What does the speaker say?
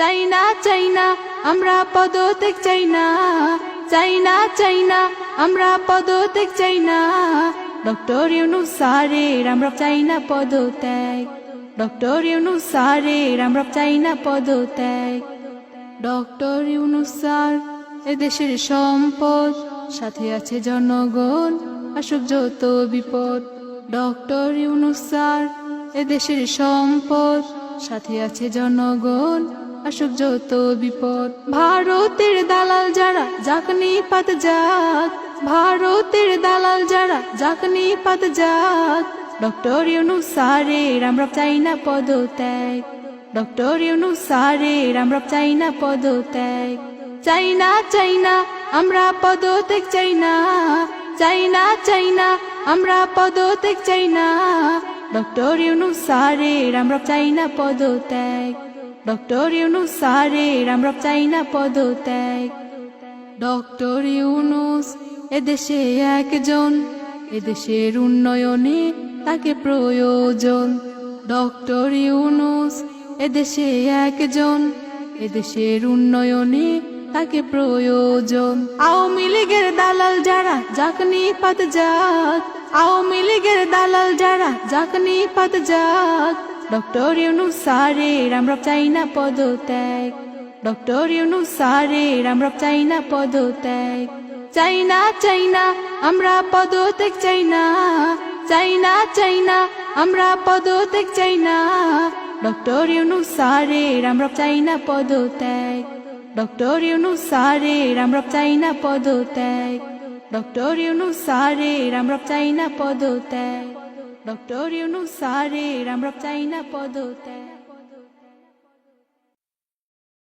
চাই না চাই না আমরা পদত্যাগ চাই না চাই না চাই না আমরা পদত্যাগ চাই না ডক্টর ইউনুস স্যারের আমরা চাই না পদত্যাগ। ডক্টর ইউনুস স্যারের আমরা চাই না পদত্যাগ। ডক্টর ইউনুস স্যার এদেশের সম্পদ, সাথে আছে জনগণ, আসুক যত বিপদ। ডক্টর ইউনুস স্যার এদেশের সম্পদ, সাথে আছে জনগণ আসুক যত বিপদ। ভারতের দালাল যারা জাকনি পাত যাক। ভারতের দালাল যারা জাকনি পাত যাক। ডক্টর ইউনুস স্যারের, আমরা চাই না পদত্যাগ। ডক্টর ইউনুস স্যারের, আমরা চাই না পদত্যাগ। চাই না চাই না, আমরা পদত্যাগ চাই না। চাই না চাই না, আমরা পদত্যাগ চাই না। ডক্টর ইউনুস স্যারের, আমরা চাই না পদত্যাগ। ডক্টর ইউনুস স্যারের আমরা চাই না পদত্যাগ ডক্টর ইউনুস এদেশে একজন এদেশের উন্নয়নে তাকে প্রয়োজন ডক্টর ইউনুস এদেশে একজন এদেশের উন্নয়নে তাকে প্রয়োজন আওয়ামী লীগের দালাল যারা জাকনি পাত যাক আওয়ামী লীগের দালাল যারা জাকনি পাত যাক ডক্টর ইউনুস স্যারের, আমরা চাই না পদত্যাগ। ডক্টর ইউনুস স্যারের, আমরা চাই না পদত্যাগ। চাই না চাই না, আমরা পদত্যাগ চাই না। চাই না চাই না, আমরা পদত্যাগ চাই না। ডক্টর ইউনুস স্যারের, আমরা চাই না পদত্যাগ। ডক্টর ইউনুস স্যারের, আমরা চাই না পদত্যাগ। ডক্টর ইউনুস স্যারের, আমরা চাই না পদত্যাগ। ডক্টর ইউনুস স্যারের আমরা চাই না পদত্যাগ।